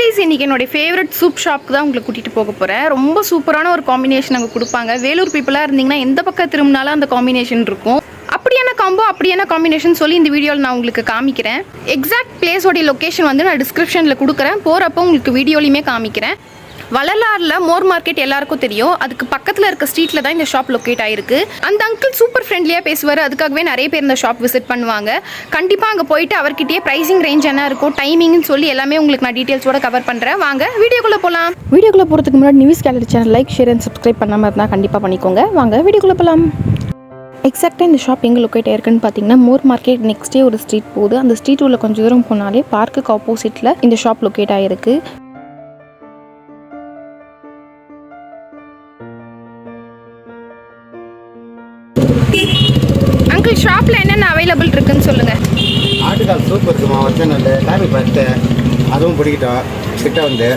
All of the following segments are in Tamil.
ப்ளீஸ் இன்னைக்கு என்னுடைய ஃபேவரட் சூப் ஷாப்க்கு தான் உங்களை கூட்டிகிட்டு போக போகிறேன் ரொம்ப சூப்பரான ஒரு காம்பினேஷன் அங்கே கொடுப்பாங்க. வேலூர் பீப்புளாக இருந்தீங்கன்னா எந்த பக்கம் திரும்பினாலும் அந்த காம்பினேஷன் இருக்கும். அப்படியான காம்போ அப்படியான காம்பினேஷன் சொல்லி இந்த வீடியோவில் நான் உங்களுக்கு காமிக்கிறேன். எக்ஸாக்ட் பிளேஸோடைய லொக்கேஷன் வந்து நான் டிஸ்கிரிப்ஷனில் கொடுக்குறேன். போகிறப்போ உங்களுக்கு வீடியோலையுமே காமிக்கிறேன். வளலாரில் மோர் மார்க்கெட் எல்லாருக்கும் தெரியும். அதுக்கு பக்கத்தில் இருக்க ஸ்ட்ரீட்டில் தான் இந்த ஷாப் லொக்கேட் ஆயிருக்கு. அந்த அங்கிள் சூப்பர் ஃப்ரெண்ட்லியாக பேசுவார். அதுக்காகவே நிறைய பேர் இந்த ஷாப் விசிட் பண்ணுவாங்க. கண்டிப்பாக அங்கே போயிட்டு அவர்கிட்டயே ப்ரைசிங் ரேஞ்ச் என்ன இருக்கும் டைமிங்னு சொல்லி எல்லாமே உங்களுக்கு நான் டீட்டெயில்ஸோட கவர் பண்ணுறேன் வாங்க வீடியோக்குள்ளே போகலாம் வீடியோக்குள்ளே போகிறதுக்கு முன்னாடி news gallery channel like share and subscribe பண்ணாமல் இருந்தால் கண்டிப்பாக பண்ணிக்கோங்க. வாங்க வீடியோக்குள்ளே போகலாம் எக்ஸாக்டாக இந்த ஷாப் எங்கே லொக்கேட் ஆயிருக்குன்னு பார்த்தீங்கன்னா மோர் மார்க்கெட் நெக்ஸ்டே ஒரு ஸ்ட்ரீட் போகுது. அந்த ஸ்ட்ரீட் உள்ள கொஞ்சம் தூரம் போனாலே பார்க்குக்கு ஆப்போசிட்டில் இந்த ஷாப் லொக்கேட் ஆயிருக்கு. அங்கிள் ஷாப்பில் என்னென்ன அவைலபிள் இருக்குன்னு சொல்லுங்கள் ஆட்டுக்கால் சூப் இருக்குமா ஒரிஜினல் காபி பத்து அதுவும் பிடிக்கிட்டோம் கிட்ட வந்து.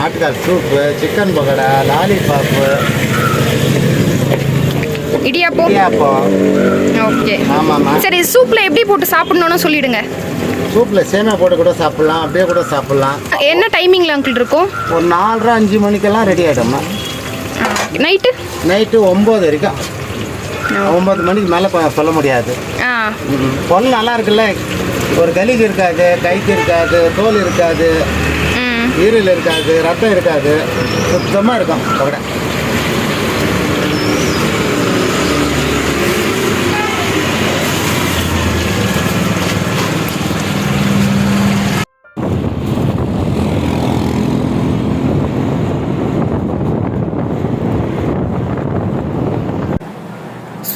ஆட்டுக்கால் சூப்பு சிக்கன் பக்கோடா லாலிபாப்பு இடியாப்போ இடியாப்பம். ஓகே. ஆமாம்மா. சரி சூப்பில் எப்படி போட்டு சாப்பிடணும்னு சொல்லிடுங்க. சூப்பில் சேமியா போட்டு கூட சாப்பிட்லாம் அப்படியே கூட சாப்பிட்லாம். என்ன டைமிங்கில் அங்கிள் இருக்கும்? ஒரு நாலரை அஞ்சு மணிக்கெல்லாம் ரெடி ஆகிட்டோம்மா நைட்டு நைட்டு ஒம்பது வரைக்கும். ஒம்பது மணிக்கு மேலே சொல்ல முடியாது. பொருள் நல்லா இருக்குல்ல? ஒரு கலிக்கு இருக்காது கைக்கு இருக்காது தோல் இருக்காது ஈரல் இருக்காது ரத்தம் இருக்காது. சுத்தமாக இருக்கும் பக்கடை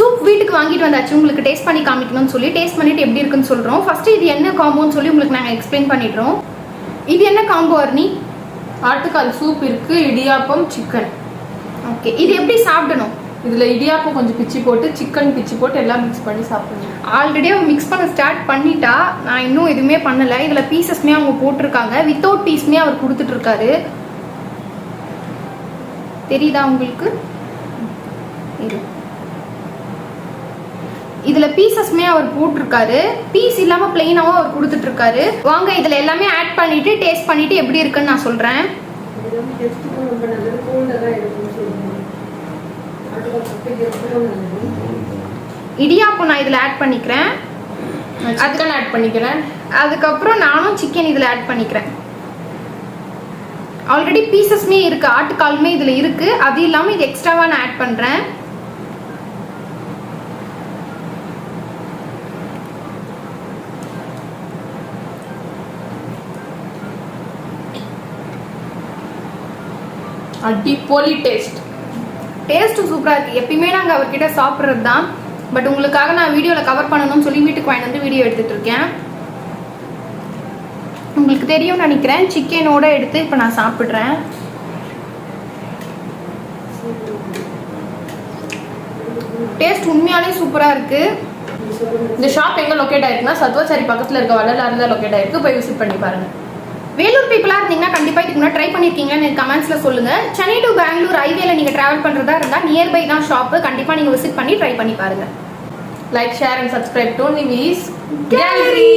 சூப் வீட்டுக்கு வாங்கிட்டு வந்தாச்சு. உங்களுக்கு டேஸ்ட் பண்ணி காமிக்கணும்னு சொல்லி டேஸ்ட் பண்ணிட்டு எப்படி இருக்குன்னு சொல்கிறோம் ஃபர்ஸ்ட் இது என்ன காம்போன்னு சொல்லி உங்களுக்கு நாங்கள் எக்ஸ்பிளைன் பண்ணிடுறோம். இது என்ன காம்போ அர்னி? ஆட்டுக்கால் சூப் இருக்கு இடியாப்பம் சிக்கன் ஓகே இது எப்படி சாப்பிடணும்? இதுல இடியாப்பம் கொஞ்சம் பிச்சு போட்டு சிக்கன் பிச்சு போட்டு எல்லாம் மிக்ஸ் பண்ணி சாப்பிடணும் ஆல்ரெடி அவங்க மிக்ஸ் பண்ண ஸ்டார்ட் பண்ணிட்டா நான் இன்னும் எதுவுமே பண்ணலை. இதில் பீசஸ்மே அவங்க போட்டிருக்காங்க. வித்தவுட் பீஸ்மே அவர் கொடுத்துட்டு இருக்காரு தெரியுதா உங்களுக்கு? இரு. இதுல பீசஸ்மே அவர் போட்டிருக்காரு. பீஸ் இல்லாம பிளெயினாவும் அவர் கொடுத்துட்டு இருக்காரு வாங்க இதுல எல்லாமே ஆட் பண்ணிட்டு டேஸ்ட் பண்ணிட்டு எப்படி இருக்குன்னு நான் சொல்றேன். இடியாப்பம் நான் இதுல ஆட் பண்ணிக்கிறேன். சிக்கன் ஆட் பண்ணிக்கிறேன். அதுக்கப்புறம் நானும் சிக்கன் இதில் ஆட் பண்ணிக்கிறேன். ஆல்ரெடி பீசஸ்மே இருக்கு ஆட்டுக்காலுமே இதில் இருக்கு. அது இல்லாமல் இது எக்ஸ்ட்ராவாக நான் ஆட் பண்ணுறேன் அடிப்பொலி டேஸ்ட் டேஸ்ட்டு சூப்பராக இருக்குது எப்பயுமே நாங்கள் அவர்கிட்ட சாப்பிட்றது தான் பட் உங்களுக்காக நான் வீடியோவில் கவர் பண்ணணும்னு சொல்லி வீட்டுக்கு வாங்கிட்டு வந்து வீடியோ எடுத்துகிட்டு இருக்கேன். உங்களுக்கு தெரியும்னு நினைக்கிறேன். சிக்கனோட எடுத்து இப்போ நான் சாப்பிட்றேன். டேஸ்ட் உண்மையாலே சூப்பராக இருக்குது இந்த ஷாப் எங்கே லொகேட் ஆயிருக்குன்னா சத்வாச்சாரி பக்கத்தில் இருக்க வள்ளலாறு தான் லொகேட் ஆயிருக்கு. போய் விசிட் பண்ணி பாருங்க. வேலூர் பீப்புளாக இருந்தீங்கன்னா கண்டிப்பாக இதுக்கு முன்னாடி ட்ரை பண்ணியிருக்கீங்கன்னு கமெண்ட்ஸில் சொல்லுங்கள் சென்னை டு பெங்களூர் ஹைவேல நீங்கள் ட்ராவல் பண்ணுறதா இருந்தால் நியர்பை தான் ஷாப்பு கண்டிப்பாக நீங்கள் விசிட் பண்ணி ட்ரை பண்ணி பாருங்கள் like share and subscribe to news gallery